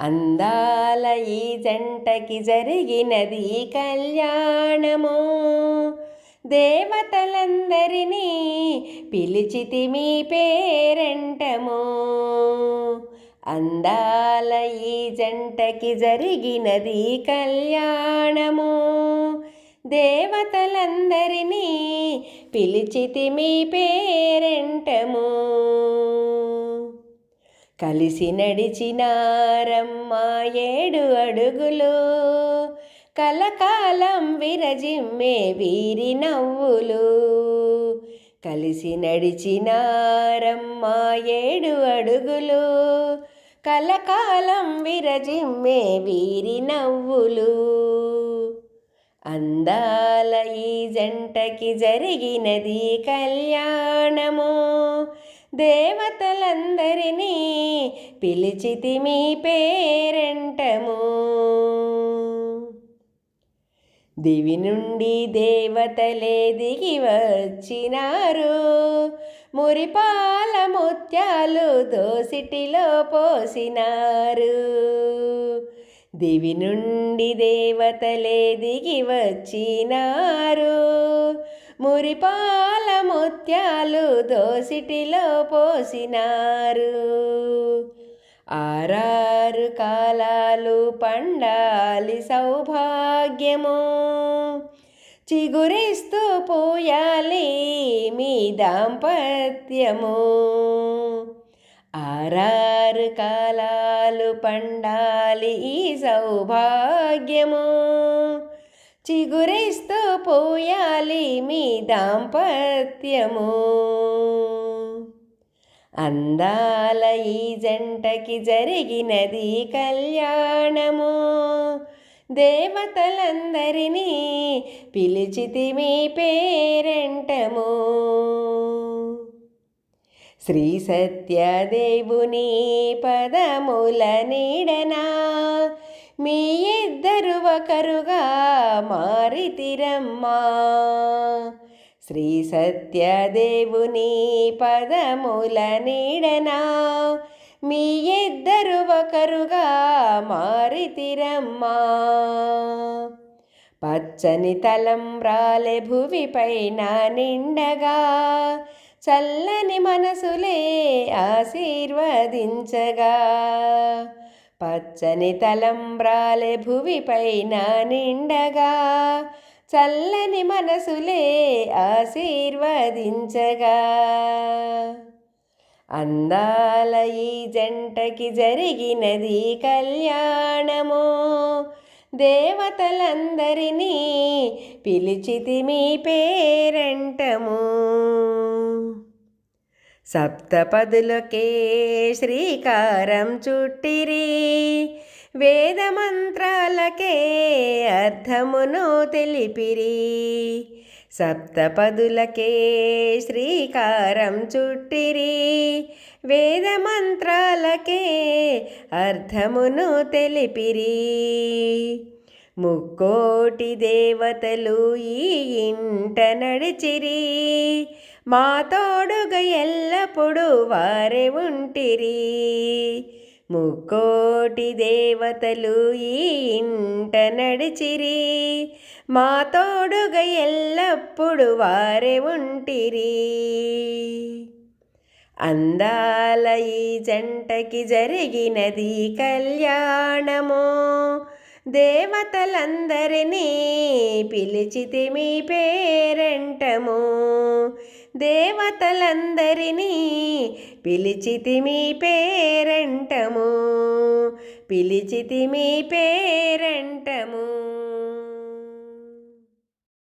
అందాల ఈ జంటకి జరిగినది కళ్యాణము. దేవతలందరినీ పిలిచితి మీ పేరంటము. అందాల ఈ జంటకి జరిగినది కళ్యాణము. దేవతలందరినీ పిలిచితి మీ పేరంటము. కలిసి నడిచినారమ్మా ఏడు అడుగులు. కలకాలం విరజిమ్మే వీరి నవ్వులు. కలిసి నడిచినారమ్మ ఏడు అడుగులు. కలకాలం విరజిమ్మే వీరి నవ్వులు. అందాల ఈ జంటకి జరిగినది కళ్యాణము. దేవతలందరినీ పిలిచితి మీ పేరెంటము. దివి నుండి దేవతలే దిగి వచ్చినారు మురిపాల ముత్యాలు దోసిటిలో పోసినారు. దివి నుండి దేవతలే దిగి వచ్చినారు. మురిపాల ముత్యాలు దోసిటిలో పోసినారు. ఆరారు కాలాలు పండాలి సౌభాగ్యము. చిగురిస్తూ పోయాలి మీ దాంపత్యము. ఆరారు కాలాలు పండాలి ఈ సౌభాగ్యము. చిగురిస్తూ పోయాలి మీ దాంపత్యము. అందాల ఈ జంటకి జరిగినది కళ్యాణము. దేవతలందరినీ పిలిచితి మీ పేరెంటము. శ్రీ సత్యదేవుని పదముల నీడనా మీ ఇద్దరు ఒకరుగా మారితిరమ్మా. శ్రీ సత్యదేవుని పదముల నీడనా. మీ ఇద్దరు ఒకరుగా మారితిరమ్మా. పచ్చని తలంబ్రాలె భువిపైన నిండగా. చల్లని మనసులే ఆశీర్వదించగా. పచ్చని తలంబ్రాలే భువిపైన నిండగా చల్లని మనసులే ఆశీర్వదించగా. అందాల ఈ జంటకి జరిగినది కళ్యాణము దేవతలందరినీ పిలిచితి మీ పేరంటము. సప్తపదులకే శ్రీకారం చుట్టిరి. వేదమంత్రాలకే అర్థమును తెలిపిరి. సప్తపదులకే శ్రీకారం చుట్టిరి. వేదమంత్రాలకే అర్థమును తెలిపిరి. ముక్కోటి దేవతలు ఈ ఇంట నడిచిరి. మాతోడుగ ఎల్లప్పుడూ వారే ఉంటిరి. ముక్కోటి దేవతలు ఈ ఇంట నడిచిరి. మా తోడుగా ఎల్లప్పుడు వారే ఉంటిరి. అందాల ఈ జంటకి జరిగినది కళ్యాణము. దేవతలందరినీ పిలిచితి మీ పేరంటము. దేవతలందరినీ పిలిచితి మీ పేరంటము పిలిచితి మీ పేరంటము.